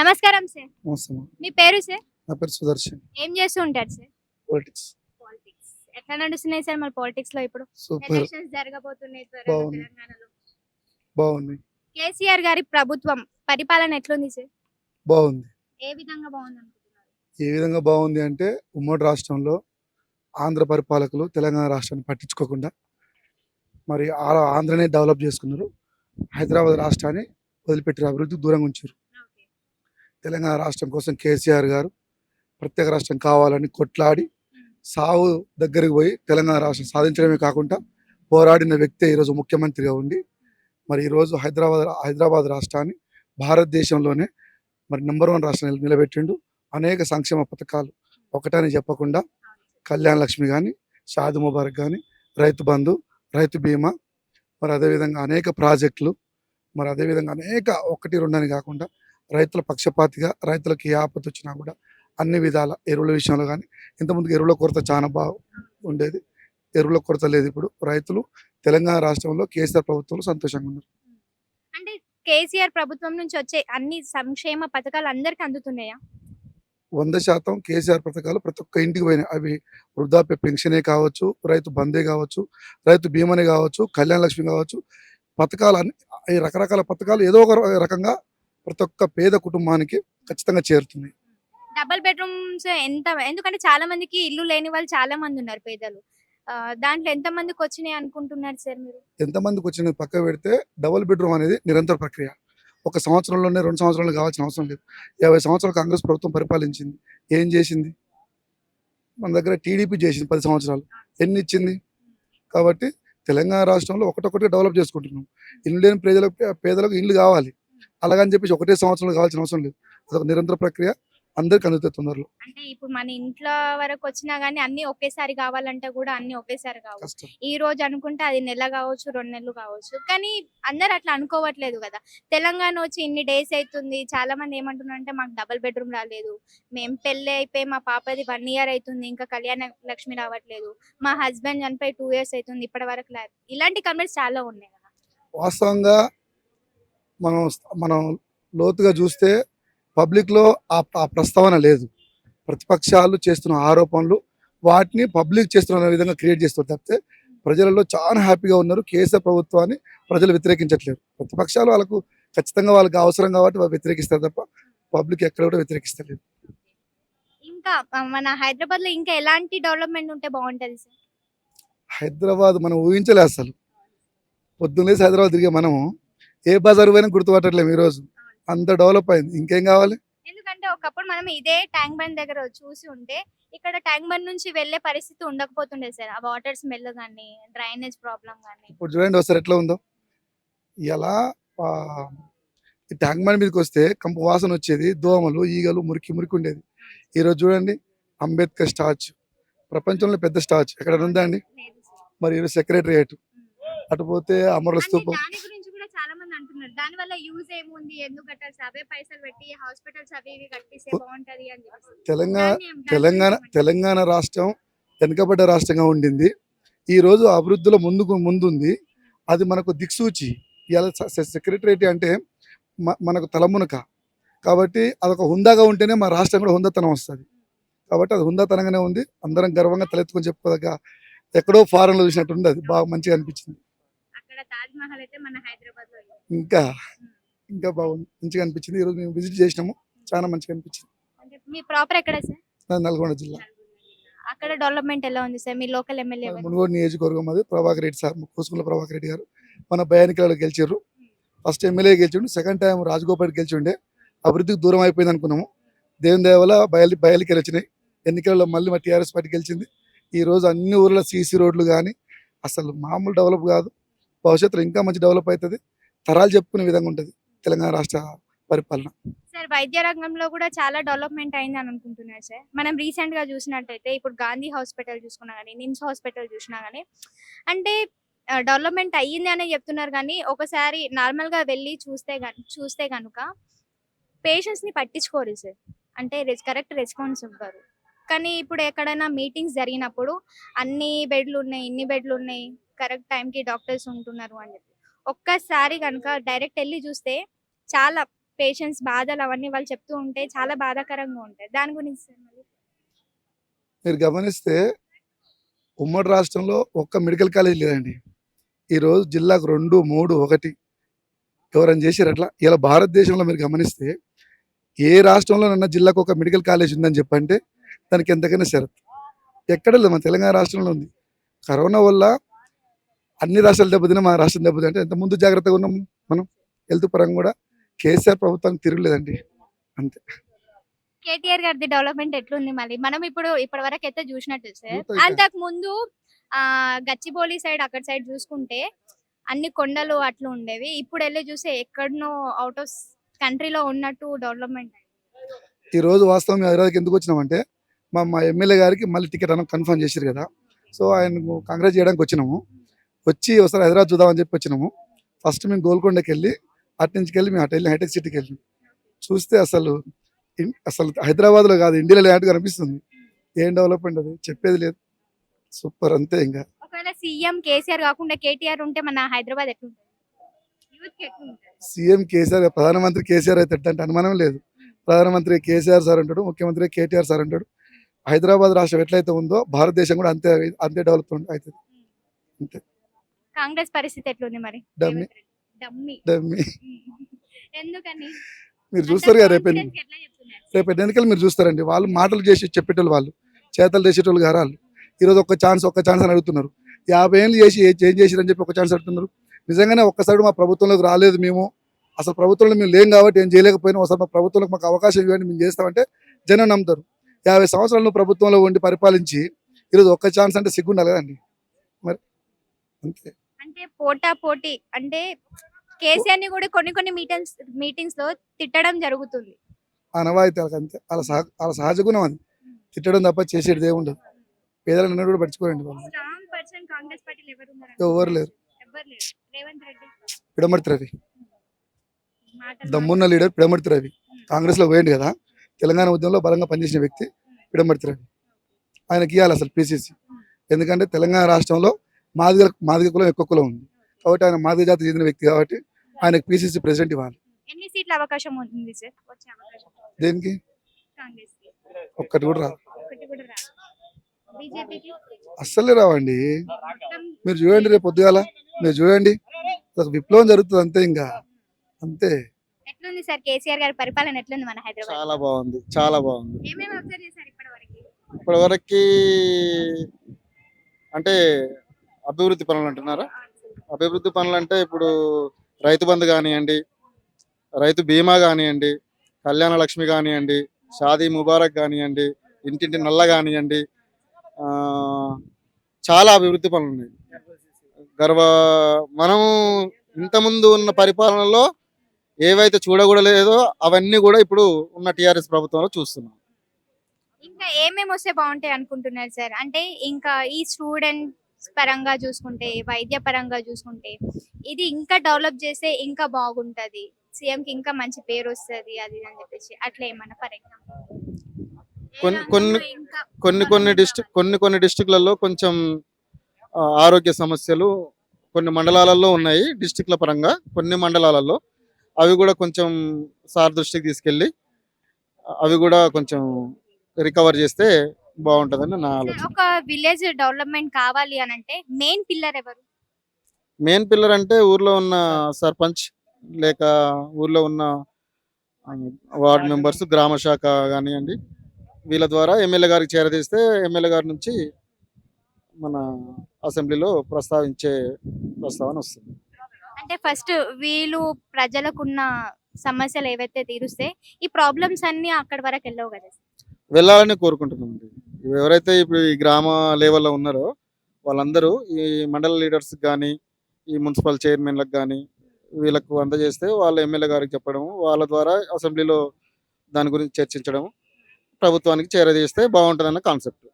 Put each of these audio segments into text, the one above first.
నమస్కారం సార్. మీ. పేరు సార్? నా పేరు సుదర్శన్. ఏం చేస్తూ ఉంటారు సార్? పొలిటిక్స్ పాలిటిక్స్ ఎట్లా నడుస్తున్నాయి సార్ మన పాలిటిక్స్లో ఇప్పుడు? సూపర్ ఎలక్షన్స్ జరగబోతున్నాయి త్వరలో బాగుంది. తెలంగాణలో. బాగుంది. కేసీఆర్ గారి ప్రభుత్వం పరిపాలన ఎట్లుంది సార్? బాగుంది. ఏ విధంగా బాగుంది అనుకుంటున్నారు ఏ విధంగా బాగుంది అంటే ఉమ్మడి రాష్ట్రంలో ఆంధ్ర పరిపాలకులు తెలంగాణ రాష్ట్రాన్ని పట్టించుకోకుండా మరి ఆ- ఆంధ్రనే డెవలప్ చేసుకున్నారు. హైదరాబాద్ రాష్ట్రాన్ని వదిలిపెట్టారు. అభివృద్ధి దూరంగా ఉంచారు. తెలంగాణ రాష్ట్రం కోసం కేసీఆర్ గారు ప్రత్యేక రాష్ట్రం కావాలని కొట్లాడి సావు దగ్గరికి పోయి తెలంగాణ రాష్ట్రం సాధించడమే కాకుండా పోరాడిన వ్యక్తే ఈరోజు ముఖ్యమంత్రిగా ఉండి మరి ఈరోజు హైదరాబాద్ హైదరాబాద్ రాష్ట్రాన్ని భారతదేశంలోనే మరి నెంబర్ వన్ రాష్ట్రం నిలబెట్టిండు. అనేక సంక్షేమ పథకాలు ఒకటని చెప్పకుండా కళ్యాణ లక్ష్మి కానీ షాద్ ముబారక్ కానీ రైతు బంధు రైతు బీమా మరి అదేవిధంగా అనేక ప్రాజెక్టులు మరి అదేవిధంగా అనేక ఒకటి రెండు అని కాకుండా రైతుల పక్షపాతిగా రైతులకు ఏ ఆపద వచ్చినా కూడా అన్ని విధాల ఎరువుల విషయంలో కానీ ఇంతకుముందుకు ఎరువుల కొరత చాలా బాగా ఉండేది. ఎరువుల కొరత లేదు ఇప్పుడు. రైతులు తెలంగాణ రాష్ట్రంలో కేసీఆర్ ప్రభుత్వంలో సంతోషంగా ఉన్నారు. అంటే కేసీఆర్ ప్రభుత్వం నుంచి వచ్చే అన్ని సంక్షేమ పథకాలు అందరికి అందుతున్నాయా? వంద శాతం కేసీఆర్ పథకాలు ప్రతి ఒక్క ఇంటికి పోయినాయి. అవి వృద్ధాప్య పెన్షనే కావచ్చు రైతు బందే కావచ్చు రైతు బీమానే కావచ్చు కళ్యాణ లక్ష్మి కావచ్చు. పథకాలు అన్ని రకరకాల పథకాలు ఏదో ఒక రకంగా ప్రతి ఒక్క పేద కుటుంబానికి ఖచ్చితంగా చేరుతున్నాయి. డబల్ బెడ్రూమ్స్ ఎంత ఎందుకంటే చాలా మందికి ఇల్లు లేని వాళ్ళు చాలా మంది ఉన్నారు పేదలు. దాంట్లో ఎంత మందికి వచ్చినాయి అనుకుంటున్నారు సార్ మీరు? ఎంతమందికి వచ్చిన పక్క పెడితే డబుల్ బెడ్రూమ్ అనేది నిరంతర ప్రక్రియ. ఒక సంవత్సరంలోనే రెండు సంవత్సరాలు కావాల్సిన అవసరం లేదు. యాభై సంవత్సరాలు కాంగ్రెస్ ప్రభుత్వం పరిపాలించింది. ఏం చేసింది? మన దగ్గర టీడీపీ చేసింది పది సంవత్సరాలు. ఎన్ని ఇచ్చింది? కాబట్టి తెలంగాణ రాష్ట్రంలో ఒకటొకటి డెవలప్ చేసుకుంటున్నాం. ఇల్లు లేని ప్రజలకు పేదలకు ఇల్లు కావాలి. అలాగని చెప్పేసి ఒకటే సంవత్సరంలో కావాల్సిన అవసరం లేదు. అదొక నిరంతర ప్రక్రియ. అందరికి అందుతుంది తొందరలో. అంటే ఇప్పుడు మన ఇంట్లో వరకు వచ్చినా గానీ అన్ని ఒకేసారి కావాలంటే కూడా అన్ని ఒకేసారి కావు. కష్టం. ఈ రోజు అనుకుంటే అది నెల కావచ్చు రెండు నెలలు కావచ్చు. కానీ అందరు అట్లా అనుకోవట్లేదు కదా. తెలంగాణ వచ్చి ఇన్ని డేస్ అవుతుంది చాలా మంది ఏమంటున్నారు అంటే మాకు డబుల్ బెడ్రూమ్ రాలేదు. మేము పెళ్ళి అయిపోయి మా పాపది వన్ ఇయర్ అవుతుంది ఇంకా కళ్యాణ లక్ష్మి రావట్లేదు. మా హస్బెండ్ చనిపోయి టూ ఇయర్స్ అవుతుంది ఇప్పటి వరకు ఇలాంటి కమెంట్స్ చాలా ఉన్నాయి కదా. వాస్తవంగా మనం మనం లోతుగా చూస్తే పబ్లిక్లో ఆ ఆ ప్రస్తావన లేదు. ప్రతిపక్షాలు చేస్తున్న ఆరోపణలు వాటిని పబ్లిక్ చేస్తున్న విధంగా క్రియేట్ చేస్తారు తప్పితే ప్రజలలో చాలా హ్యాపీగా ఉన్నారు. కేసీఆర్ ప్రభుత్వాన్ని ప్రజలు వ్యతిరేకించట్లేరు ప్రతిపక్షాలు వాళ్ళకు ఖచ్చితంగా వాళ్ళకి అవసరం కాబట్టి వాళ్ళు వ్యతిరేకిస్తారు తప్ప పబ్లిక్ ఎక్కడ కూడా వ్యతిరేకిస్తలేదు. ఇంకా మన హైదరాబాద్లో ఇంకా ఎలాంటి డెవలప్మెంట్ ఉంటే బాగుంటది సార్? హైదరాబాద్ మనం ఊహించలే అసలు. పొద్దున్నేసి హైదరాబాద్ తిరిగే మనము ఏ బజార్ పోయినా గుర్తుపట్టట్లేము ఈరోజు. అంత డెవలప్ అయింది. ఇంకేం కావాలి? ఎందుకంటే ఒకప్పుడు మనం ఇదే ట్యాంక్ బండ్ దగ్గర చూసి ఉంటే ఇక్కడ ట్యాంక్ బండ్ నుంచి వెళ్ళే పరిస్థితి ఉండకపోతుండే సార్. ఆ వాటర్ స్మెల్ కానీ డ్రైనేజ్ ప్రాబ్లం కానీ ఇప్పుడు చూడండి ఒకసారి ఎట్లా ఉందో. ఇలా ఈ ట్యాంక్ బండ్ మీదకి వస్తే కంపు వాసన వచ్చేది దోమలు ఈగలు మురికి మురికి ఉండేది. ఈరోజు చూడండి అంబేద్కర్ స్టాచ్యూ. ప్రపంచంలో పెద్ద స్టాచ్యూ. ఎక్కడ ఉందా అండి? మరి ఈరోజు సెక్రటరియట్. అటు పోతే అమరుల స్తూపం దాని గురించి కూడా చాలా మంది అంటున్నారు దాని వల్ల యూజ్ ఏముంది? ఎందుకు కట్టాలి సార్? అవే పైసలు పెట్టి హాస్పిటల్స్ అవి ఇవి కట్టిస్తే బాగుంటది అని చెప్పేసి. తెలంగాణ తెలంగాణ? తెలంగాణ రాష్ట్రం వెనుకబడ్డ రాష్ట్రంగా ఉండింది. ఈ రోజు అభివృద్ధిలో ముందుకు ముందుంది. అది మనకు దిక్సూచి. ఇవాళ సెక్రటరేట్ అంటే మనకు తలమునక. కాబట్టి అదొక హుందాగా ఉంటేనే మా రాష్ట్రం కూడా హుందాతనం వస్తుంది. కాబట్టి అది హుందాతనంగానే ఉంది. అందరం గర్వంగా తలెత్తుకొని చెప్పుకోదగ్గ ఎక్కడో ఫారెన్లో చూసినట్టు ఉంది అది బాగా మంచిగా అనిపించింది. ఇంకా ఇంకా బాగుంది. మంచిగా అనిపించింది. ఈరోజు మేము విజిట్ చేసినాము. చాలా మంచిగా అనిపించింది. అంటే మీ ప్రాపర్ ఎక్కడ సార్? నాది నల్గొండ జిల్లా. అక్కడ డెవలప్మెంట్ ఎలా ఉంది సార్? మీ లోకల్ ఎమ్మెల్యే మునుగోడు నియోజకవర్గం అది ప్రభాకర్ రెడ్డి సార్ కూసుకుల ప్రభాకర్ రెడ్డి గారు. మన భయానికలలో గెలిచారు ఫస్ట్ ఎమ్మెల్యే గెలిచిండు. సెకండ్ టైం రాజగోపాల్ గెలిచిండే. అభివృద్ధికి దూరం అయిపోయింది అనుకున్నాము. దేవుని దయ వల్ల బయలు బయలుకి వచ్చినాయి. ఎన్నికలలో మళ్ళీ మా టీఆర్ఎస్ పార్టీ గెలిచింది. ఈ రోజు అన్ని ఊర్ల సీసీ రోడ్లు కానీ అసలు మామూలు డెవలప్ కాదు. భవిష్యత్తులో ఇంకా మంచి డెవలప్ అవుతుంది. తరాలు చెప్పుకునే విధంగా ఉంటుంది తెలంగాణ రాష్ట్ర పరిపాలన. సార్ వైద్య రంగంలో కూడా చాలా డెవలప్మెంట్ అయింది అని అనుకుంటున్నారు సార్. మనం రీసెంట్గా చూసినట్టయితే ఇప్పుడు గాంధీ హాస్పిటల్ చూసుకున్నా కానీ నిమ్స్ హాస్పిటల్ చూసినా కానీ అంటే డెవలప్మెంట్ అయ్యింది అని చెప్తున్నారు కానీ ఒకసారి నార్మల్గా వెళ్ళి చూస్తే చూస్తే కనుక పేషెంట్స్ని పట్టించుకోరు సార్. అంటే కరెక్ట్ రెస్పాన్స్ ఇవ్వరు. కానీ ఇప్పుడు ఎక్కడైనా మీటింగ్స్ జరిగినప్పుడు అన్ని బెడ్లు ఉన్నాయి ఇన్ని బెడ్లు ఉన్నాయి కరెక్ట్ టైంకి డాక్టర్స్ ఉంటున్నారు అని చెప్పి. ఒక్కసారి కనుక డైరెక్ట్ వెళ్ళి చూస్తే చాలా పేషెంట్స్ బాధలు అవన్నీ వాళ్ళు చెప్తూ ఉంటే చాలా బాధాకరంగా ఉంటాయి. దాని గురించి మీరు గమనిస్తే ఉమ్మడి రాష్ట్రంలో ఒక్క మెడికల్ కాలేజ్ లేదండి. ఈరోజు జిల్లాకు రెండు మూడు ఒకటి ఎవరైనా చేశారు అట్లా? ఇలా భారతదేశంలో మీరు గమనిస్తే ఏ రాష్ట్రంలోనన్నా జిల్లాకు ఒక మెడికల్ కాలేజ్ ఉందని చెప్పంటే దానికి ఎంతకైనా షరత్. ఎక్కడ లేదు మన తెలంగాణ రాష్ట్రంలో ఉంది. కరోనా వల్ల అన్ని రాష్ట్రాలు దెబ్బతిన్నా మన రాష్ట్రం దెబ్బతింటే అంటే ఎంత ముందు జాగ్రత్తగా ఉన్నాం మనం. హెల్త్ పరంగా కూడా కేసీఆర్ ప్రభుత్వానికి తిరగలేదండి. కేటీఆర్ గారిది డెవలప్మెంట్ ఎట్లుంది మళ్ళీ? మనం ఇప్పుడు ఇప్పటి వరకు అయితే చూసినట్టు సార్. అంతకు ముందు ఆ గచ్చిబౌలి సైడ్ అక్కడ సైడ్ చూసుకుంటే అన్ని కొండలు అట్లా ఉండేవి. ఇప్పుడు వెళ్ళి చూస్తే ఎక్కడనో అవుట్ ఆఫ్ కంట్రీలో ఉన్నట్టు డెవలప్మెంట్. ఈ రోజు వాస్తవం హైదరాబాద్కి ఎందుకు వచ్చినామంటే మా మా ఎమ్మెల్యే గారికి మళ్ళీ టికెట్ అన్న కన్ఫర్మ్ చేశారు కదా. సో ఆయనకు కాంగ్రెస్ చేయడానికి వచ్చినాము. వచ్చి ఒకసారి హైదరాబాద్ చూద్దామని చెప్పి వచ్చినాము. ఫస్ట్ మేము గోల్కొండకి వెళ్ళి అటు నుంచి వెళ్ళి మేము అటు వెళ్ళి హైటెక్ సిటీకి వెళ్ళి చూస్తే అసలు అసలు హైదరాబాద్లో కాదు ఇండియాలో లేనట్టు కనిపిస్తుంది. ఏం డెవలప్మెంట్ అది? చెప్పేది లేదు. సూపర్ అంతే ఇంకా. సీఎం కేసీఆర్ కాకుండా కేటీఆర్ ఉంటే మన హైదరాబాద్ సీఎం కేసీఆర్ ప్రధానమంత్రి కేసీఆర్ అయితే అంటే అనుమానం లేదు. ప్రధానమంత్రి కేసీఆర్ సార్ అంటాడు ముఖ్యమంత్రి కేటీఆర్ సార్ అంటాడు. హైదరాబాద్ రాష్ట్రం ఎట్లయితే ఉందో భారతదేశం కూడా అంతే అంతే డెవలప్మెంట్ అవుతుంది. కాంగ్రెస్ పరిస్థితి ఎట్లుంది మరి? Dummy. Revanth Reddy. Dummy. Dummy. ఎందుకని? మీరు చూస్తారు కదా అంత రేపు? రేపు ఎన్నికలు మీరు చూస్తారండి. వాళ్ళు మాటలు చేసి చెప్పేటోళ్ళు వాళ్ళు. చేతలు చేసేటోళ్ళు గారు వాళ్ళు. ఈరోజు ఒక్క ఛాన్స్ ఒక్క ఛాన్స్ అని అడుగుతున్నారు. యాభై ఏళ్ళు చేసి ఏ- ఏం చేసిరని చెప్పి ఒక ఛాన్స్ అడుగుతున్నారు. నిజంగానే ఒక్కసారి మా ప్రభుత్వంలోకి రాలేదు మేము. అసలు ప్రభుత్వంలో మేము లేం కాబట్టి ఏం చేయలేకపోయినా ఒకసారి మా ప్రభుత్వంలోకి మాకు అవకాశం ఇవ్వండి మేము చేస్తామంటే జనం నమ్ముతారు. యాభై సంవత్సరాలు నువ్వు ప్రభుత్వంలో ఉండి పరిపాలించి ఈరోజు ఒక్క ఛాన్స్ అంటే సిగ్గుండాలి కదండి. మరి అంతే. అంటే పోటా పోటీ అంటే కేసీఆర్ని కూడా కొన్ని కొన్ని మీటింగ్స్ మీటింగ్స్లో తిట్టడం జరుగుతుంది. అనవాయితీ వాళ్ళకి అంతే. వాళ్ళ సహ వాళ్ళ సహజ గుణం అది. తిట్టడం తప్ప చేసేది ఏముండదు పేదలను అన్నట్టు కూడా పట్టించుకోరండి వాళ్ళు స్ట్రాంగ్ పర్సన్ కాంగ్రెస్ పార్టీలో ఎవరు ఉన్నారు ఎవరు లేరు. ఎవరు లేరు? రేవంత్ రెడ్డి. పిడమర్తి రవి. మాటలు దమ్మున్న లీడర్ పిడమర్తి రవి. కాంగ్రెస్లో పోయింది కదా. తెలంగాణ ఉద్యమంలో బలంగా పనిచేసిన వ్యక్తి పిడమర్తి రవి ఆయనకి ఇవ్వాలి అసలు పిసిసి ఎందుకంటే తెలంగాణ రాష్ట్రంలో మాదిగ మాదిగ కులం ఎక్కువ కులం ఉంది. కాబట్టి ఆయన మాదిగ జాతికి చెందిన వ్యక్తి కాబట్టి ఆయనకు పిసిసి ప్రెసిడెంట్ ఇవ్వాలి. ఎన్ని సీట్ల అవకాశం ఉంది సార్? వచ్చే అవకాశం. దేనికి? కాంగ్రెస్ ఒక్కటి కూడా రాదు. బీజేపీకి? అస్సలే రావండి. మీరు చూడండి రేపు పొద్దుగాల. మీరు చూడండి. విప్లవం జరుగుతుంది అంతే ఇంకా. అంతే. ఎట్లుంది సార్ కేసీఆర్ గారి పరిపాలన ఎట్లుంది మన హైదరాబాద్ చాలా బాగుంది చాలా బాగుంది. ఏమేమి అబ్జర్వ్ చేశారు ఇప్పటి వరకు ఇప్పటివరకు అంటే అభివృద్ధి పనులు అంటున్నారా? అభివృద్ధి పనులు అంటే ఇప్పుడు రైతు బంధు కానివ్వండి రైతు బీమా కానివ్వండి కళ్యాణ లక్ష్మి కానివ్వండి షాదీ ముబారక్ కానివ్వండి ఇంటింటి నల్ల కానివ్వండి చాలా అభివృద్ధి పనులు ఉన్నాయి. గర్వ మనం ఇంతకుముందు ఉన్న పరిపాలనలో ఏవైతే చూడకూడలేదో అవన్నీ కూడా ఇప్పుడు ఉన్న టిఆర్ఎస్ ప్రభుత్వంలో చూస్తున్నాం. ఇంకా ఏమేమి వస్తే బాగుంటాయి అనుకుంటున్నారు సార్? అంటే ఇంకా ఈ స్టూడెంట్స్ పరంగా చూసుకుంటే వైద్య పరంగా చూసుకుంటే ఇది ఇంకా డెవలప్ చేస్తే ఇంకా బాగుంటది. సీఎం కి ఇంకా మంచి పేరు వస్తది అది అని చెప్పేసి అట్లా ఏమన్నా ఫర్ ఎగ్జాంపుల్. కొన్ని- కొన్ని- కొన్ని కొన్ని డిస్ట్రిక్ట్ కొన్ని కొన్ని డిస్ట్రిక్ట్లలో కొంచెం ఆరోగ్య సమస్యలు కొన్ని మండలాలలో ఉన్నాయి డిస్ట్రిక్ట్ల పరంగా కొన్ని మండలాలలో. అవి కూడా కొంచెం సార్ దృష్టికి తీసుకెళ్ళి అవి కూడా కొంచెం రికవర్ చేస్తే బాగుంటుందని నా ఆలోచన. ఒక విలేజ్ డెవలప్మెంట్ కావాలి అని అంటే మెయిన్ పిల్లర్ ఎవరు? మెయిన్ పిల్లర్ అంటే ఊర్లో ఉన్న సర్పంచ్ లేక ఊర్లో ఉన్న వార్డ్ మెంబర్స్. గ్రామ శాఖ కానివ్వండి వీళ్ళ ద్వారా ఎమ్మెల్యే గారికి చేరదీస్తే ఎమ్మెల్యే గారి నుంచి మన అసెంబ్లీలో ప్రస్తావించే ప్రస్తావన వస్తుంది. అంటే ఫస్ట్ వీళ్ళు ప్రజలకున్న సమస్యలు ఏవైతే తీరుస్తే ఈ ప్రాబ్లమ్స్ అన్ని అక్కడి వరకు వెళ్ళవు కదా వెళ్ళాలని కోరుకుంటున్నాం ఎవరైతే ఇప్పుడు ఈ గ్రామ లెవెల్లో ఉన్నారో వాళ్ళందరూ ఈ మండల లీడర్స్ కానీ ఈ మున్సిపల్ చైర్మన్లకు కానీ వీళ్ళకు అందజేస్తే వాళ్ళ ఎమ్మెల్యే గారికి చెప్పడం వాళ్ళ ద్వారా అసెంబ్లీలో దాని గురించి చర్చించడం ప్రభుత్వానికి చేరదీస్తే బాగుంటుందన్న కాన్సెప్ట్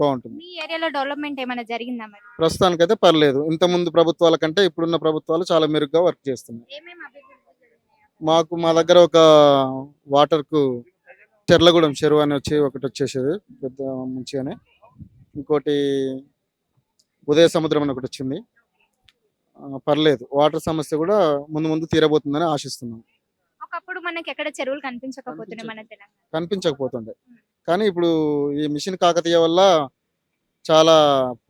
బాగుంటుంది. మీ ఏరియాలో డెవలప్మెంట్ ఏమైనా జరిగిందా మరి? ప్రస్తుతానికైతే పర్లేదు. ఇంతకుముందు ప్రభుత్వాల కంటే ఇప్పుడున్న ప్రభుత్వాలు చాలా మెరుగ్గా వర్క్ చేస్తున్నాయి. ఏమేమి అభివృద్ధి జరిగినాయి? మాకు మా దగ్గర ఒక వాటర్కు చెర్లగూడెం చెరువు అని వచ్చి ఒకటి వచ్చేసేది పెద్ద మంచిగానే. ఇంకోటి ఉదయ సముద్రం అని ఒకటి వచ్చింది. పర్లేదు. వాటర్ సమస్య కూడా ముందు ముందు తీరబోతుందని ఆశిస్తున్నాం. ఒక ఒకప్పుడు మనకి ఎక్కడ చెరువులు కనిపించకపోతున్నాయి మన తెలంగాణ. కనిపించకపోతుండే. కానీ ఇప్పుడు ఈ మిషన్ కాకతీయ వల్ల చాలా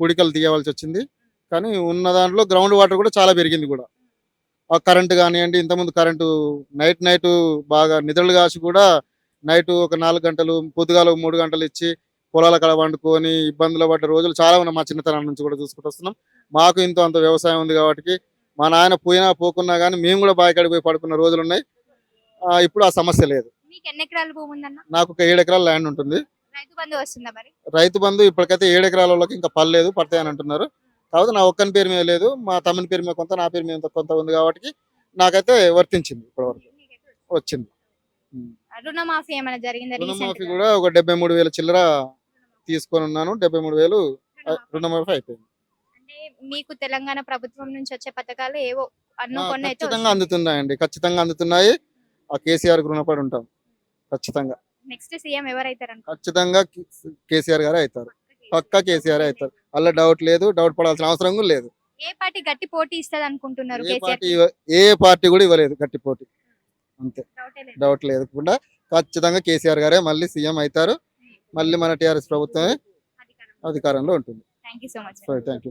పూడికలు తీయవలసి వచ్చింది. కానీ ఉన్న దాంట్లో గ్రౌండ్ వాటర్ కూడా చాలా పెరిగింది కూడా. ఆ కరెంట్ కానివ్వండి ఇంతకుముందు కరెంటు నైట్ నైట్ బాగా నిద్రలు కాసి కూడా నైట్ ఒక నాలుగు గంటలు పొద్దుగాల మూడు గంటలు ఇచ్చి పొలాల కళ వండుకొని ఇబ్బందులు పడ్డ రోజులు చాలా ఉన్నాయి మా చిన్నతనం నుంచి కూడా చూసుకుంటూ వస్తున్నాం. మాకు ఇంత అంత వ్యవసాయం ఉంది కాబట్టి మా నాయన పోయినా పోకున్నా కానీ మేము కూడా బాయికాడికి పోయి పడుకున్న రోజులు ఉన్నాయి. ఆ, ఇప్పుడు ఆ సమస్య లేదు. మీకు ఎన్ని ఎకరాల భూమి ఉందన్న? నాకు ఒక ఏడు ఎకరాల ల్యాండ్ ఉంటుంది. రైతు బంధు వస్తుందా మరి? రైతు బంధు ఇప్పటికైతే ఏడు ఎకరాల వాళ్ళకి ఇంకా పర్లేదు పడతాయని అంటున్నారు. కాకపోతే నా ఒక్కని పేరు మీద లేదు మా తమ్ముని పేరు మీద కొంత నా పేరు మీద కొంత ఉంది కాబట్టి నాకైతే వర్తించింది ఇప్పటివరకు. వచ్చింది. రుణమాఫీ ఏమైనా జరిగిందా రుణమాఫీ రీసెంట్ కూడా ఒక డెబ్బై మూడు వేల చిల్లర తీసుకొని ఉన్నాను. డెబ్బై మూడు వేలు రుణమాఫీ. అయిపోయింది. అంటే మీకు తెలంగాణ ప్రభుత్వం నుంచి వచ్చే పథకాలు ఏవో అన్నో కొన్ని ఖచ్చితంగా అందుతున్నాయండి. ఖచ్చితంగా అందుతున్నాయి. ఆ కేసీఆర్ రుణపడి ఉంటాం. ఖచ్చితంగా. నెక్స్ట్ సీఎం ఎవరైతారు ఖచ్చితంగా కేసీఆర్ గారే అవుతారు పక్కా కేసీఆర్ అవుతారు అలా డౌట్ లేదు డౌట్ పడాల్సిన అవసరం కూడా లేదు. ఏ పార్టీ గట్టి పోటీ ఇస్తది అనుకుంటున్నారు ఏ పార్టీ కూడా ఇవ్వలేదు గట్టి పోటీ. అంతే. డౌటే లేదు. లేకుండా ఖచ్చితంగా కేసీఆర్ గారే మళ్ళీ సీఎం అవుతారు మళ్ళీ మన టీఆర్ఎస్ ప్రభుత్వమే అధికారం. అధికారంలో ఉంటుంది. Thank you